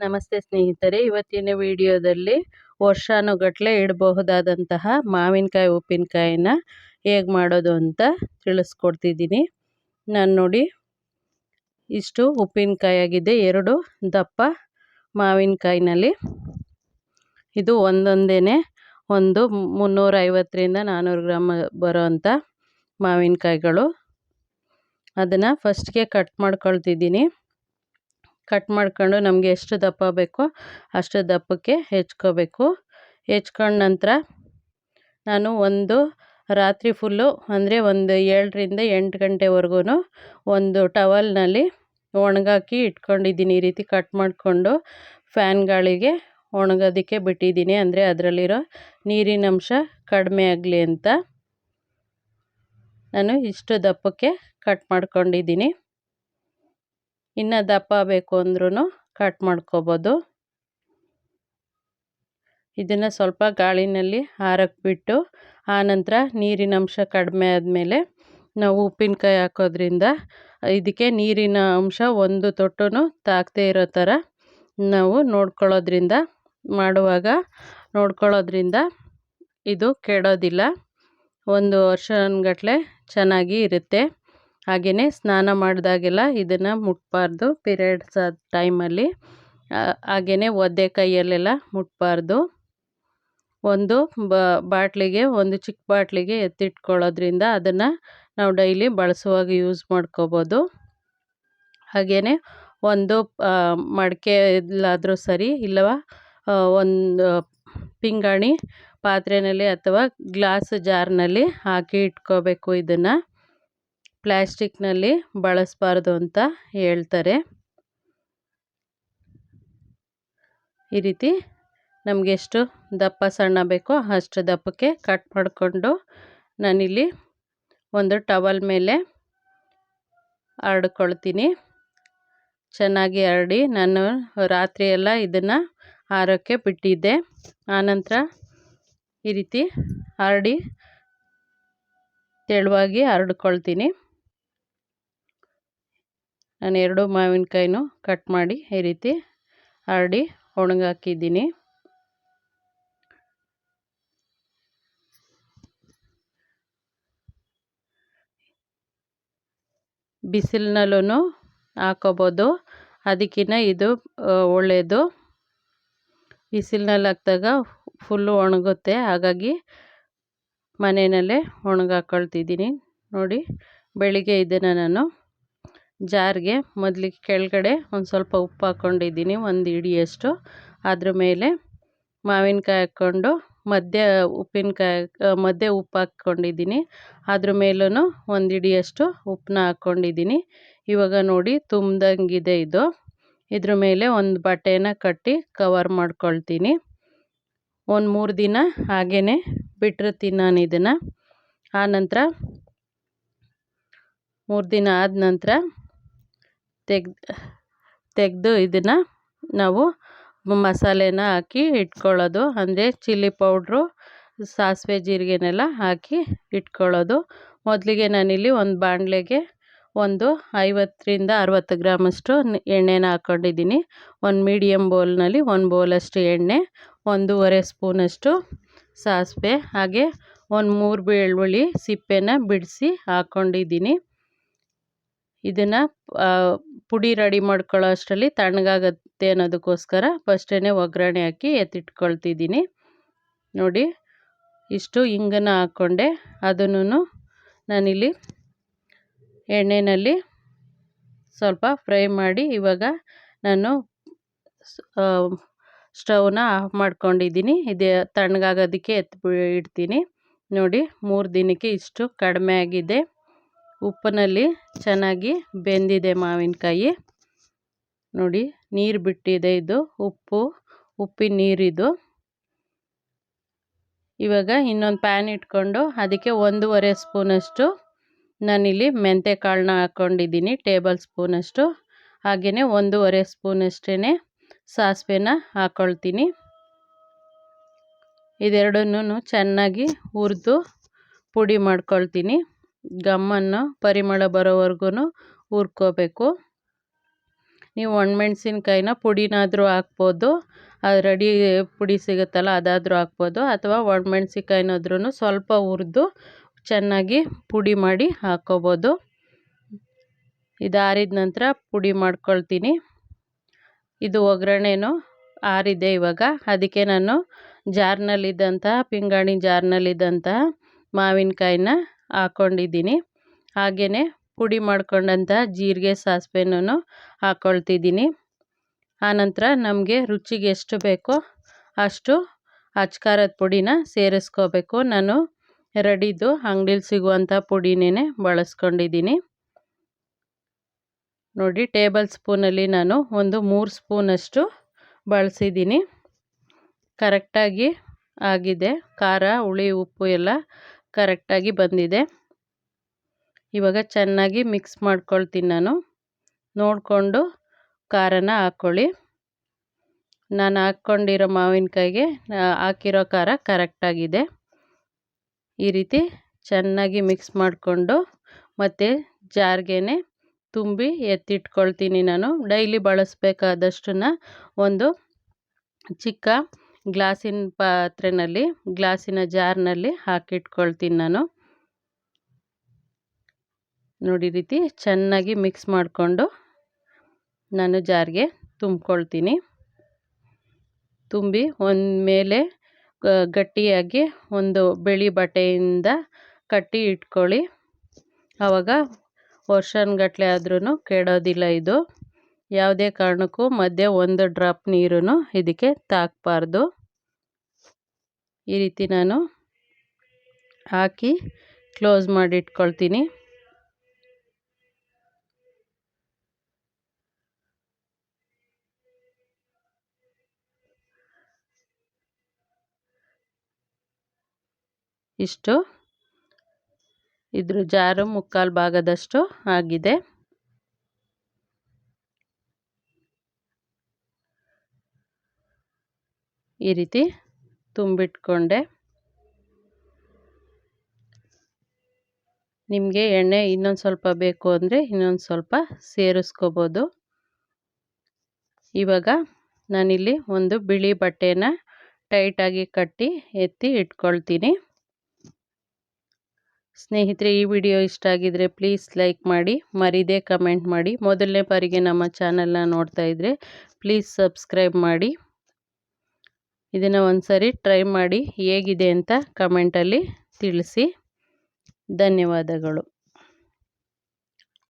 ನಮಸ್ತೆ ಸ್ನೇಹಿತರೆ, ಇವತ್ತಿನ ವಿಡಿಯೋದಲ್ಲಿ ವರ್ಷಾನುಗಟ್ಲೆ ಇಡಬಹುದಾದಂತಹ ಮಾವಿನಕಾಯಿ ಉಪ್ಪಿನಕಾಯಿನ ಹೇಗೆ ಮಾಡೋದು ಅಂತ ತಿಳಿಸ್ಕೊಡ್ತಿದ್ದೀನಿ. ನಾನು ನೋಡಿ, ಇಷ್ಟು ಉಪ್ಪಿನಕಾಯಿ ಆಗಿದೆ ಎರಡು ದಪ್ಪ ಮಾವಿನಕಾಯಿನಲ್ಲಿ. ಇದು ಒಂದೊಂದೇ ಒಂದು ಮುನ್ನೂರೈವತ್ತರಿಂದ ನಾನ್ನೂರು ಗ್ರಾಮ್ ಬರೋವಂಥ ಮಾವಿನಕಾಯಿಗಳು. ಅದನ್ನು ಫಸ್ಟ್ಗೆ ಕಟ್ ಮಾಡ್ಕೊಳ್ತಿದ್ದೀನಿ. ಕಟ್ ಮಾಡ್ಕೊಂಡು ನಮಗೆ ಎಷ್ಟು ದಪ್ಪ ಬೇಕೋ ಅಷ್ಟು ದಪ್ಪಕ್ಕೆ ಹೆಚ್ಕೋಬೇಕು. ಹೆಚ್ಕೊಂಡ ನಂತರ ನಾನು ಒಂದು ರಾತ್ರಿ ಫುಲ್ಲು ಅಂದರೆ ಒಂದು ಏಳರಿಂದ ಎಂಟು ಗಂಟೆವರೆಗೂ ಒಂದು ಟವಲ್ನಲ್ಲಿ ಒಣಗಾಕಿ ಇಟ್ಕೊಂಡಿದ್ದೀನಿ. ಈ ರೀತಿ ಕಟ್ ಮಾಡಿಕೊಂಡು ಫ್ಯಾನ್ ಗಾಳಿಗೆ ಒಣಗೋದಕ್ಕೆ ಬಿಟ್ಟಿದ್ದೀನಿ. ಅಂದರೆ ಅದರಲ್ಲಿರೋ ನೀರಿನ ಅಂಶ ಕಡಿಮೆ ಆಗಲಿ ಅಂತ ನಾನು ಇಷ್ಟು ದಪ್ಪಕ್ಕೆ ಕಟ್ ಮಾಡ್ಕೊಂಡಿದ್ದೀನಿ. ಇನ್ನು ದಪ್ಪ ಬೇಕು ಅಂದ್ರೂ ಕಟ್ ಮಾಡ್ಕೋಬೋದು. ಇದನ್ನು ಸ್ವಲ್ಪ ಗಾಳಿನಲ್ಲಿ ಹಾರಕ್ಕೆ ಬಿಟ್ಟು ಆನಂತರ ನೀರಿನ ಅಂಶ ಕಡಿಮೆ ಆದಮೇಲೆ ನಾವು ಉಪ್ಪಿನಕಾಯಿ ಹಾಕೋದ್ರಿಂದ ಇದಕ್ಕೆ ನೀರಿನ ಅಂಶ ಒಂದು ತೊಟ್ಟು ತಾಗದೇ ಇರೋ ಥರ ನಾವು ನೋಡ್ಕೊಳ್ಳೋದ್ರಿಂದ, ಮಾಡುವಾಗ ನೋಡ್ಕೊಳ್ಳೋದ್ರಿಂದ ಇದು ಕೆಡೋದಿಲ್ಲ. ಒಂದು ವರ್ಷಗಟ್ಟಲೆ ಚೆನ್ನಾಗಿ ಇರುತ್ತೆ. ಹಾಗೆಯೇ ಸ್ನಾನ ಮಾಡಿದಾಗೆಲ್ಲ ಇದನ್ನು ಮುಟ್ಟಬಾರ್ದು ಪಿರಿಯಡ್ಸ್ ಆದ ಟೈಮಲ್ಲಿ. ಹಾಗೆಯೇ ಒದ್ದೆ ಕೈಯಲ್ಲೆಲ್ಲ ಮುಟ್ಟಬಾರ್ದು ಒಂದು ಬಾಟ್ಲಿಗೆ, ಒಂದು ಚಿಕ್ಕ ಬಾಟ್ಲಿಗೆ ಎತ್ತಿಟ್ಕೊಳ್ಳೋದ್ರಿಂದ ಅದನ್ನು ನಾವು ಡೈಲಿ ಬಳಸುವಾಗ ಯೂಸ್ ಮಾಡ್ಕೋಬೋದು. ಹಾಗೆಯೇ ಒಂದು ಮಡಕೆ ಇಲ್ಲಾದರೂ ಸರಿ ಇಲ್ಲವ ಒಂದು ಪಿಂಗಾಣಿ ಪಾತ್ರೆಯಲ್ಲಿ ಅಥವಾ ಗ್ಲಾಸ್ ಜಾರ್ನಲ್ಲಿ ಹಾಕಿ ಇಟ್ಕೋಬೇಕು ಇದನ್ನು. ಪ್ಲ್ಯಾಸ್ಟಿಕ್ನಲ್ಲಿ ಬಳಸಬಾರ್ದು ಅಂತ ಹೇಳ್ತಾರೆ. ಈ ರೀತಿ ನಮಗೆ ಎಷ್ಟು ದಪ್ಪ ಸಣ್ಣ ಬೇಕೋ ಅಷ್ಟು ದಪ್ಪಕ್ಕೆ ಕಟ್ ಮಾಡಿಕೊಂಡು ನಾನಿಲ್ಲಿ ಒಂದು ಟವಲ್ ಮೇಲೆ ಹರಡ್ಕೊಳ್ತೀನಿ ಚೆನ್ನಾಗಿ ಹರಡಿ ನಾನು ರಾತ್ರಿ ಎಲ್ಲ ಇದನ್ನು ಆರೋಕ್ಕೆ ಬಿಟ್ಟಿದ್ದೆ. ಆನಂತರ ಈ ರೀತಿ ಹರಡಿ ತೆಳುವಾಗಿ ಹರಡ್ಕೊಳ್ತೀನಿ ನಾನು ಎರಡು ಮಾವಿನಕಾಯಿನೂ ಕಟ್ ಮಾಡಿ ಈ ರೀತಿ ಹರಡಿ ಒಣಗಾಕಿದ್ದೀನಿ. ಬಿಸಿಲಿನಲ್ಲೂ ಹಾಕೋಬೋದು. ಅದಕ್ಕಿಂತ ಇದು ಒಳ್ಳೆಯದು ಬಿಸಿಲಿನಲ್ಲಿ ಹಾಕಿದಾಗ ಫುಲ್ಲು ಒಣಗುತ್ತೆ. ಹಾಗಾಗಿ ಮನೆಯಲ್ಲೇ ಒಣಗಾಕೊಳ್ತಿದ್ದೀನಿ. ನೋಡಿ, ಬೆಳಿಗ್ಗೆ ಇದನ್ನು ನಾನು. ಜಾರ್ಗೆ ಮೊದಲಿಗೆ ಕೆಳಗಡೆ ಒಂದು ಸ್ವಲ್ಪ ಉಪ್ಪು ಹಾಕ್ಕೊಂಡಿದ್ದೀನಿ, ಒಂದು ಹಿಡಿಯಷ್ಟು ಅದ್ರ ಮೇಲೆ ಮಾವಿನಕಾಯಿ ಹಾಕ್ಕೊಂಡು ಮಧ್ಯ ಉಪ್ಪಿನಕಾಯಿ ಮಧ್ಯೆ ಉಪ್ಪು ಹಾಕ್ಕೊಂಡಿದ್ದೀನಿ. ಅದ್ರ ಮೇಲೂ ಒಂದು ಹಿಡಿಯಷ್ಟು ಉಪ್ಪನ್ನ ಹಾಕ್ಕೊಂಡಿದ್ದೀನಿ. ಇವಾಗ ನೋಡಿ ತುಂಬ್ದಂಗಿದೆ ಇದು. ಇದ್ರ ಮೇಲೆ ಒಂದು ಬಟ್ಟೆನ ಕಟ್ಟಿ ಕವರ್ ಮಾಡ್ಕೊಳ್ತೀನಿ. ಒಂದು ಮೂರು ದಿನ ಹಾಗೇ ಬಿಟ್ಟಿರ್ತೀನಿ ನಾನು ಇದನ್ನು. ಆನಂತರ ಮೂರು ದಿನ ಆದ ನಂತರ ತೆಗ್ದು ತೆಗೆದು ಇದನ್ನು ನಾವು ಮಸಾಲೆನ ಹಾಕಿ ಇಟ್ಕೊಳ್ಳೋದು. ಅಂದರೆ ಚಿಲ್ಲಿ ಪೌಡ್ರು, ಸಾಸಿವೆ ಜೀರಿಗೆನೆಲ್ಲ ಹಾಕಿ ಇಟ್ಕೊಳ್ಳೋದು. ಮೊದಲಿಗೆ ನಾನಿಲ್ಲಿ ಒಂದು ಬಾಣಲೆಗೆ ಒಂದು ಐವತ್ತರಿಂದ ಅರವತ್ತು ಗ್ರಾಮಷ್ಟು ಎಣ್ಣೆನ ಹಾಕ್ಕೊಂಡಿದ್ದೀನಿ ಒಂದು ಮೀಡಿಯಮ್ ಬೌಲ್ನಲ್ಲಿ ಒಂದು ಬೌಲಷ್ಟು ಎಣ್ಣೆ, ಒಂದೂವರೆ ಸ್ಪೂನಷ್ಟು ಸಾಸಿವೆ, ಹಾಗೆ ಒಂದು ಮೂರು ಬೆಳ್ಳುಳ್ಳಿ ಸಿಪ್ಪೆನ ಬಿಡಿಸಿ ಹಾಕ್ಕೊಂಡಿದ್ದೀನಿ ಇದನ್ನು ಪುಡಿ ರೆಡಿ ಮಾಡ್ಕೊಳ್ಳೋ ಅಷ್ಟರಲ್ಲಿ ತಣ್ಣಗಾಗತ್ತೆ ಅನ್ನೋದಕ್ಕೋಸ್ಕರ ಫಸ್ಟೇ ಒಗ್ಗರಣೆ ಹಾಕಿ ಎತ್ತಿಟ್ಕೊಳ್ತಿದ್ದೀನಿ. ನೋಡಿ, ಇಷ್ಟು ಹಿಂಗನ್ನು ಹಾಕ್ಕೊಂಡೆ. ಅದನ್ನು ನಾನಿಲ್ಲಿ ಎಣ್ಣೆಯಲ್ಲಿ ಸ್ವಲ್ಪ ಫ್ರೈ ಮಾಡಿ ಇವಾಗ ನಾನು ಸ್ಟವ್ನ ಆಫ್ ಮಾಡ್ಕೊಂಡಿದ್ದೀನಿ. ಇದೇ ತಣ್ಣಗಾಗೋದಕ್ಕೆ ಎತ್ತಿ ಇಡ್ತೀನಿ ನೋಡಿ, ಮೂರು ದಿನಕ್ಕೆ ಇಷ್ಟು ಕಡಿಮೆ ಆಗಿದೆ. ಉಪ್ಪಿನಲ್ಲಿ ಚೆನ್ನಾಗಿ ಬೆಂದಿದೆ ಮಾವಿನಕಾಯಿ. ನೋಡಿ, ನೀರು ಬಿಟ್ಟಿದೆ ಇದು, ಉಪ್ಪು, ಉಪ್ಪಿನ ನೀರಿದು ಇವಾಗ ಇನ್ನೊಂದು ಪ್ಯಾನ್ ಇಟ್ಕೊಂಡು ಅದಕ್ಕೆ ಒಂದೂವರೆ ಸ್ಪೂನಷ್ಟು ನಾನಿಲ್ಲಿ ಮೆಂತೆ ಕಾಳನ್ನ ಹಾಕ್ಕೊಂಡಿದ್ದೀನಿ ಟೇಬಲ್ ಸ್ಪೂನಷ್ಟು. ಹಾಗೆಯೇ ಒಂದೂವರೆ ಸ್ಪೂನಷ್ಟೇ ಸಾಸಿವೆನ ಹಾಕ್ಕೊಳ್ತೀನಿ ಇದೆರಡನ್ನೂ ಚೆನ್ನಾಗಿ ಹುರಿದು ಪುಡಿ ಮಾಡ್ಕೊಳ್ತೀನಿ. ಗಮ್ಮನ್ನು ಪರಿಮಳ ಬರೋವರೆಗೂ ಹುರ್ಕೋಬೇಕು ನೀವು ಒಣಮೆಣ್ಸಿನ್ಕಾಯಿನ ಪುಡಿನಾದರೂ ಹಾಕ್ಬೋದು, ಅದು ರೆಡಿ ಪುಡಿ ಸಿಗುತ್ತಲ್ಲ ಅದಾದರೂ ಹಾಕ್ಬೋದು, ಅಥವಾ ಒಣಮೆಣ್ಸಿನ್ಕಾಯಿನಾದ್ರೂ ಸ್ವಲ್ಪ ಹುರಿದು ಚೆನ್ನಾಗಿ ಪುಡಿ ಮಾಡಿ ಹಾಕ್ಕೋಬೋದು ಇದು ಆರಿದ ನಂತರ ಪುಡಿ ಮಾಡ್ಕೊಳ್ತೀನಿ. ಇದು ಒಗ್ಗರಣೆನೂ ಆರಿದೆ ಇವಾಗ. ಅದಕ್ಕೆ ನಾನು ಜಾರ್ನಲ್ಲಿದ್ದಂತಹ, ಪಿಂಗಾಣಿ ಜಾರ್ನಲ್ಲಿದ್ದಂತಹ ಮಾವಿನಕಾಯಿನ ಹಾಕ್ಕೊಂಡಿದ್ದೀನಿ ಹಾಗೆಯೇ ಪುಡಿ ಮಾಡ್ಕೊಂಡಂಥ ಜೀರಿಗೆ ಸಾಸಿವೆನೂ ಹಾಕ್ಕೊಳ್ತಿದ್ದೀನಿ ಆನಂತರ ನಮಗೆ ರುಚಿಗೆ ಎಷ್ಟು ಬೇಕೋ ಅಷ್ಟು ಅಚ್ಕಾರದ ಪುಡಿನ ಸೇರಿಸ್ಕೋಬೇಕು. ನಾನು ರೆಡಿದು ಅಂಗಡೀಲಿ ಸಿಗುವಂಥ ಪುಡಿನೇ ಬಳಸ್ಕೊಂಡಿದ್ದೀನಿ. ನೋಡಿ, ಟೇಬಲ್ ಸ್ಪೂನಲ್ಲಿ ನಾನು ಒಂದು ಮೂರು ಸ್ಪೂನಷ್ಟು ಬಳಸಿದ್ದೀನಿ. ಕರೆಕ್ಟಾಗಿ ಆಗಿದೆ. ಖಾರ, ಹುಳಿ, ಉಪ್ಪು ಎಲ್ಲ ಕರೆಕ್ಟಾಗಿ ಬಂದಿದೆ. ಇವಾಗ ಚೆನ್ನಾಗಿ ಮಿಕ್ಸ್ ಮಾಡ್ಕೊಳ್ತೀನಿ ನಾನು. ನೋಡಿಕೊಂಡು ಖಾರನ ಹಾಕ್ಕೊಳ್ಳಿ. ನಾನು ಹಾಕ್ಕೊಂಡಿರೋ ಮಾವಿನಕಾಯಿಗೆ ಹಾಕಿರೋ ಖಾರ ಕರೆಕ್ಟಾಗಿದೆ. ಈ ರೀತಿ ಚೆನ್ನಾಗಿ ಮಿಕ್ಸ್ ಮಾಡಿಕೊಂಡು ಮತ್ತು ಜಾರ್ಗೆನೆ ತುಂಬಿ ಎತ್ತಿಟ್ಕೊಳ್ತೀನಿ ನಾನು. ಡೈಲಿ ಬಳಸಬೇಕಾದಷ್ಟನ್ನು ಒಂದು ಚಿಕ್ಕ ಗ್ಲಾಸಿನ ಪಾತ್ರೆಯಲ್ಲಿ ಗ್ಲಾಸಿನ ಜಾರ್ನಲ್ಲಿ ಹಾಕಿಟ್ಕೊಳ್ತೀನಿ ನಾನು. ನೋಡಿ ರೀತಿ ಚೆನ್ನಾಗಿ ಮಿಕ್ಸ್ ಮಾಡಿಕೊಂಡು ನಾನು ಜಾರ್ಗೆ ತುಂಬ್ಕೊಳ್ತೀನಿ. ತುಂಬಿ ಒಂದು ಮೇಲೆ ಗಟ್ಟಿಯಾಗಿ ಒಂದು ಬಿಳಿ ಬಟ್ಟೆಯಿಂದ ಕಟ್ಟಿ ಇಟ್ಕೊಳ್ಳಿ. ಆವಾಗ ವರ್ಷನ್ಗಟ್ಟಲೆ ಆದ್ರೂ ಕೆಡೋದಿಲ್ಲ ಇದು. ಯಾವುದೇ ಕಾರಣಕ್ಕೂ ಮಧ್ಯೆ ಒಂದು ಡ್ರಾಪ್ ನೀರನ್ನು ಇದಕ್ಕೆ ತಾಕಬಾರ್ದು. ಈ ರೀತಿ ನಾನು ಹಾಕಿ ಕ್ಲೋಸ್ ಮಾಡಿ ಇಟ್ಕೊಳ್ತೀನಿ ಇಷ್ಟು. ಇದ್ರ ಜಾರು ಮುಕ್ಕಾಲು ಭಾಗದಷ್ಟು ಆಗಿದೆ. ಈ ರೀತಿ ತುಂಬಿಟ್ಕೊಂಡೆ. ನಿಮಗೆ ಎಣ್ಣೆ ಇನ್ನೊಂದು ಸ್ವಲ್ಪ ಬೇಕು ಅಂದರೆ ಇನ್ನೊಂದು ಸ್ವಲ್ಪ ಸೇರಿಸ್ಕೋಬೋದು. ಇವಾಗ ನಾನಿಲ್ಲಿ ಒಂದು ಬಿಳಿ ಬಟ್ಟೆನ ಟೈಟಾಗಿ ಕಟ್ಟಿ ಎತ್ತಿ ಇಟ್ಕೊಳ್ತೀನಿ. ಸ್ನೇಹಿತರೆ, ಈ ವಿಡಿಯೋ ಇಷ್ಟ ಆಗಿದ್ರೆ ಪ್ಲೀಸ್ ಲೈಕ್ ಮಾಡಿ, ಮರಿದೇ ಕಮೆಂಟ್ ಮಾಡಿ. ಮೊದಲನೇ ಬಾರಿಗೆ ನಮ್ಮ ಚಾನಲ್ನ ನೋಡ್ತಾ ಇದ್ದರೆ ಪ್ಲೀಸ್ ಸಬ್ಸ್ಕ್ರೈಬ್ ಮಾಡಿ. ಇದನ್ನು ಒಂದು ಸರಿ ಟ್ರೈ ಮಾಡಿ ಹೇಗಿದೆ ಅಂತ ಕಮೆಂಟಲ್ಲಿ ತಿಳಿಸಿ. ಧನ್ಯವಾದಗಳು.